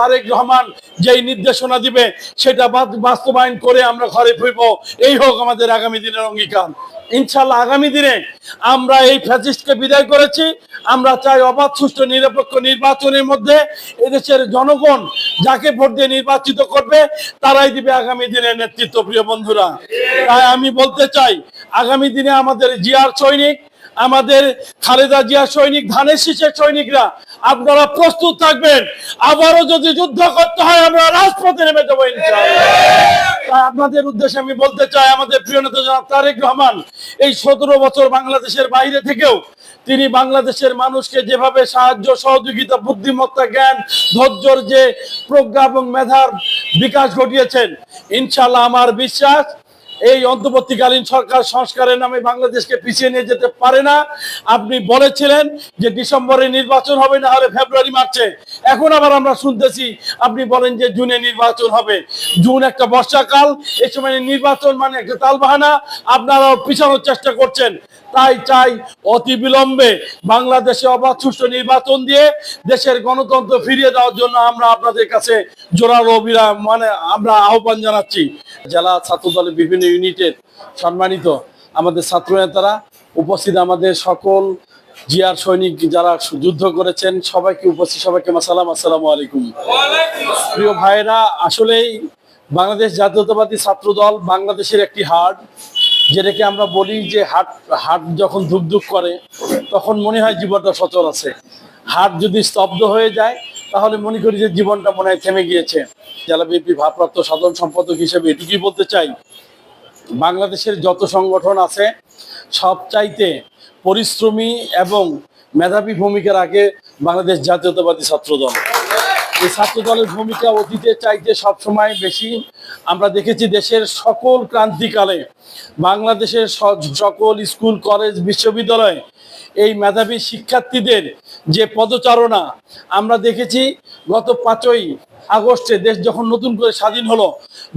তারেক রহমান যেই নির্দেশনা দিবে, সেটা বাস্তবায়ন করে আমরা ঘরে ফিরবো। এই হোক আমাদের আগামী দিনের অঙ্গীকার। ইনশাল্লাহ আগামী দিনে আমরা এই ফ্যাসিস্টকে বিদায় করেছি। আমরা চাই অবাধ, সুষ্ঠু, নিরপেক্ষ নির্বাচনের মধ্যে এদেশের জনগণ যাকে ভোট দিয়ে নির্বাচিত করবে, তারাই দিবে আগামী দিনের নেতৃত্ব, প্রিয় বন্ধুরা। তাই আমি বলতে চাই, আগামী দিনে আমাদের জিয়ার সৈনিক আমাদের খালেদা জিয়া সৈনিক, ধানের শীষের সৈনিকরা, আপনারা প্রস্তুত থাকবেন। আবারও যদি যুদ্ধ করতে হয়, আমরা রাজপথে নেমে যাব আপনাদের উদ্দেশ্যে আমি বলতে চাই, আমাদের প্রিয় নেতা জনাব তারেক রহমান, এই সতেরো বছর বাংলাদেশের বাইরে থেকেও তিনি বাংলাদেশের মানুষকে যেভাবে সাহায্য, সহযোগিতা, বুদ্ধিমত্তা, জ্ঞান, ধৈর্যর যে প্রজ্ঞা এবং মেধার বিকাশ ঘটিয়েছেন ইনশাল্লাহ আমার বিশ্বাস এই অন্তর্বর্তীকালীন সরকার সংস্কারের নামে বাংলাদেশকে পিছিয়ে নিয়ে যেতে পারে না। আপনি বলেছিলেন যে ডিসেম্বরে নির্বাচন হবে, না হলে ফেব্রুয়ারি, মার্চে। এখন আবার আমরা শুনতেছি, আপনি বলেন যে জুনে নির্বাচন হবে। জুন একটা বর্ষাকাল এই সময় নির্বাচন মানে একটা তালবাহানা। আপনারাও পিছানোর চেষ্টা করছেন। তাই চাই অতি বিলম্বে বাংলাদেশে অবাধ সুষ্ঠু নির্বাচন দিয়ে দেশের গণতন্ত্র ফিরিয়ে দেওয়ার জন্য আমরা আপনাদের কাছে জোরালো অবিরাম মানে আমরা আহ্বান জানাচ্ছি। জেলা ছাত্র দলের বিভিন্ন ইউনিটের সম্মানিত আমাদের ছাত্র নেতারা উপস্থিত আমাদের সকল জিয়ার সৈনিক যারা যুদ্ধ করেছেন, সবাইকে উপস্থিত, সবাইকে মাসালাম আসসালামু আলাইকুম। প্রিয় ভাইয়েরা, আসলেই বাংলাদেশ জাতীয়তাবাদী ছাত্র দল বাংলাদেশের একটি হাট যেটাকে আমরা বলি যে হাট হাট যখন ধুকধুক করে, তখন মনে হয় জীবনটা সচল আছে। হাট যদি স্তব্ধ হয়ে যায় তাহলে মনে করি যে জীবনটা মনে হয় থেমে গিয়েছে। জেলা বিএনপি ভারপ্রাপ্ত সাধারণ সম্পাদক হিসেবে এটুকুই বলতে চাই, বাংলাদেশের যত সংগঠন আছে, সব চাইতে পরিশ্রমী এবং মেধাবী ভূমিকা রাখে বাংলাদেশ জাতীয়তাবাদী ছাত্রদল। এই ছাত্রদলের ভূমিকা অতীতের চাইতে সবসময় বেশি। আমরা দেখেছি দেশের সকল ক্রান্তিকালে বাংলাদেশের সকল স্কুল, কলেজ, বিশ্ববিদ্যালয় এই মেধাবী শিক্ষার্থীদের যে পদচারণা, আমরা দেখেছি গত পাঁচই আগস্টে দেশ যখন নতুন করে স্বাধীন হলো,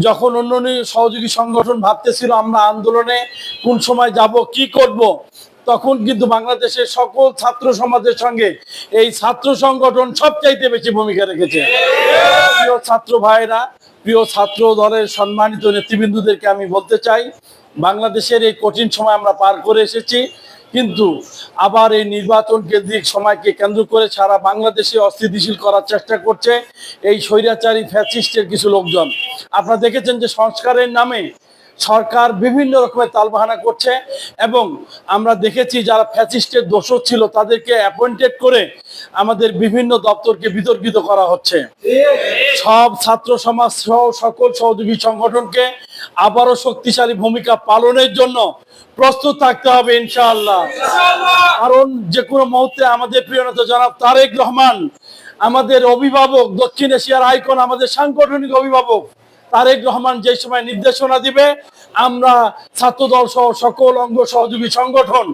যখন অন্য সহযোগী সংগঠন ভাবতেছিল আমরা আন্দোলনে কোন সময় যাব, কি করব, তখন কিন্তু বাংলাদেশের সকল ছাত্র সমাজের সঙ্গে এই ছাত্র সংগঠন সবচাইতে বেশি ভূমিকা রেখেছে। প্রিয় ছাত্র ভাইরা প্রিয় ছাত্র দলের সম্মানিত নেতৃবৃন্দুদেরকে আমি বলতে চাই, বাংলাদেশের এই কঠিন সময় আমরা পার করে এসেছি। কিন্তু আবার এই নির্বাচন কেন্দ্রিক সময়কে কেন্দ্র করে সারা বাংলাদেশে অস্থিতিশীল করার চেষ্টা করছে এই স্বৈরাচারী ফ্যাসিস্টের কিছু লোকজন। আপনারা দেখেছেন যে সংস্কারের নামে সরকার বিভিন্ন রকমের তালবাহানা করছে এবং আমরা দেখেছি যারা ফ্যাসিস্টের দোষর ছিল তাদেরকে অ্যাপয়েন্টেড করে আমাদের বিভিন্ন দপ্তরকে বিতর্কিত করা হচ্ছে। সব ছাত্র সমাজ সহ সকল সহযোগী সংগঠনকে আবারও শক্তিশালী ভূমিকা পালনের জন্য প্রস্তুত থাকতে হবে ইনশাআল্লাহ। কারণ যে কোনো মুহূর্তে আমাদের প্রিয় নেতা জনাব তারেক রহমান, আমাদের অভিভাবক, দক্ষিণ এশিয়ার আইকন, আমাদের সাংগঠনিক অভিভাবক তারেক রহমান যে সময় নির্দেশনা দিবে, আমরা ছাত্রদল সহ সকল অঙ্গ সহযোগী সংগঠন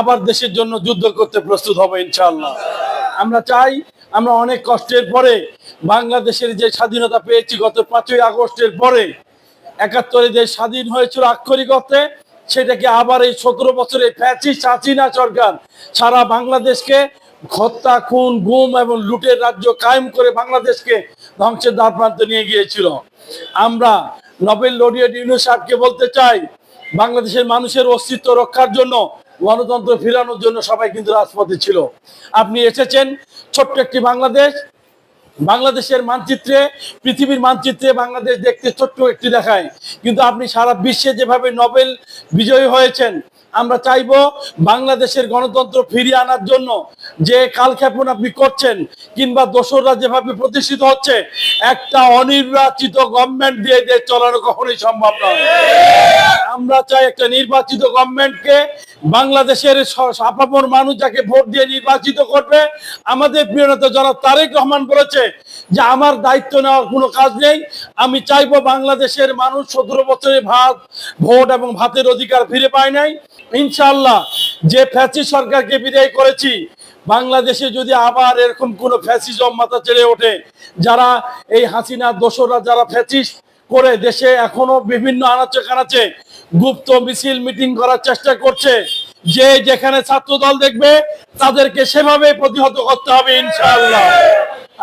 আবার দেশের জন্য যুদ্ধ করতে প্রস্তুত হবে ইনশাল্লাহ আমরা চাই, আমরা অনেক কষ্টের পরে বাংলাদেশের যে স্বাধীনতা পেয়েছি গত পাঁচই আগস্টের পরে, একাত্তরে যে স্বাধীন হয়েছিল আক্ষরিক অর্থে, সেটাকে আবার এই সতেরো বছরে ফ্যাচি চাচিনা সরকার সারা বাংলাদেশকে হত্যা, খুন, গুম এবং লুটের রাজ্য কায়েম করে বাংলাদেশকে ধ্বংসের দ্বার প্রান্তে নিয়ে গিয়েছিল। আমরা নোবেল লরিয়েট ইউনুস সাহেবকে বলতে চাই, বাংলাদেশের মানুষের অস্তিত্ব রক্ষার জন্য, গণতন্ত্র ফিরানোর জন্য সবাই কিন্তু রাজপথে ছিল। আপনি এসেছেন ছোট্ট একটি বাংলাদেশ। বাংলাদেশের মানচিত্রে, পৃথিবীর মানচিত্রে বাংলাদেশ দেখতে ছোট্ট একটি দেখায়। কিন্তু আপনি সারা বিশ্বে যেভাবে নোবেল বিজয়ী হয়েছেন আমরা চাইব বাংলাদেশের গণতন্ত্র ফিরিয়ে আনার জন্য যে কালক্ষেপণ আপনি করছেন কিংবা দোসররা যেভাবে প্রতিষ্ঠিত হচ্ছে, একটা অনির্বাচিত গভর্নমেন্ট দিয়ে দেশ চলানো কখনোই সম্ভব নয়। আমরা চাই একটা নির্বাচিত গভর্নমেন্টকে বাংলাদেশের আপামর মানুষ যাকে ভোট দিয়ে নির্বাচিত করবে। আমাদের প্রিয় নেতা যারা তারেক রহমান বলেছে যে, আমার দায়িত্ব নেওয়ার কোনো কাজ নেই। আমি চাইব বাংলাদেশের মানুষ সতেরো বছরে ভাত, ভোট এবং ভাতের অধিকার ফিরে পায় নাই। ইনশাল্লাহ যে ফ্যাসি সরকারকে বিদায় করেছি, বাংলাদেশে যদি আবার এরকম কোনো ফ্যাসিজম মাথা চেড়ে ওঠে, যারা এই হাসিনা, দোসররা যারা ফ্যাসিস্ট করে দেশে এখনও বিভিন্ন আনাচে কানাচে গুপ্ত মিছিল মিটিং করার চেষ্টা করছে, যে যেখানে ছাত্র দল দেখবে, তাদেরকে সেভাবে প্রতিহত করতে হবে ইনশাআল্লাহ।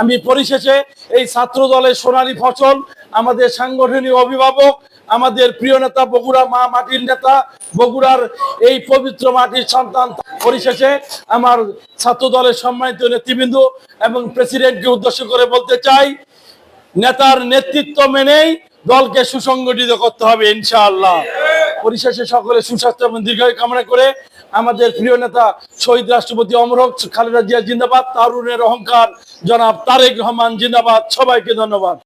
আমি পরিশেষে এই ছাত্র দলের সোনালী ফসল, আমাদের সাংগঠনিক অভিভাবক আমাদের প্রিয় নেতা, বগুড়া মা মাটির নেতা, বগুড়ার এই পবিত্র মাটির সন্তান পরিশেষে আমার ছাত্র দলের সম্মানিত নেতৃবৃন্দ এবং প্রেসিডেন্টকে উদ্দেশ্য করে বলতে চাই, নেতার নেতৃত্ব মেনেই দলকে সুসংগঠিত করতে হবে ইনশাআল্লাহ। পরিশেষে সকলে সুস্বাস্থ্য এবং দীর্ঘায়ু কামনা করে আমাদের প্রিয় নেতা শহীদ রাষ্ট্রপতি অমর খালেদা জিয়া জিন্দাবাদ তারুণের অহংকার, জনাব তারেক রহমান জিন্দাবাদ, সবাইকে ধন্যবাদ।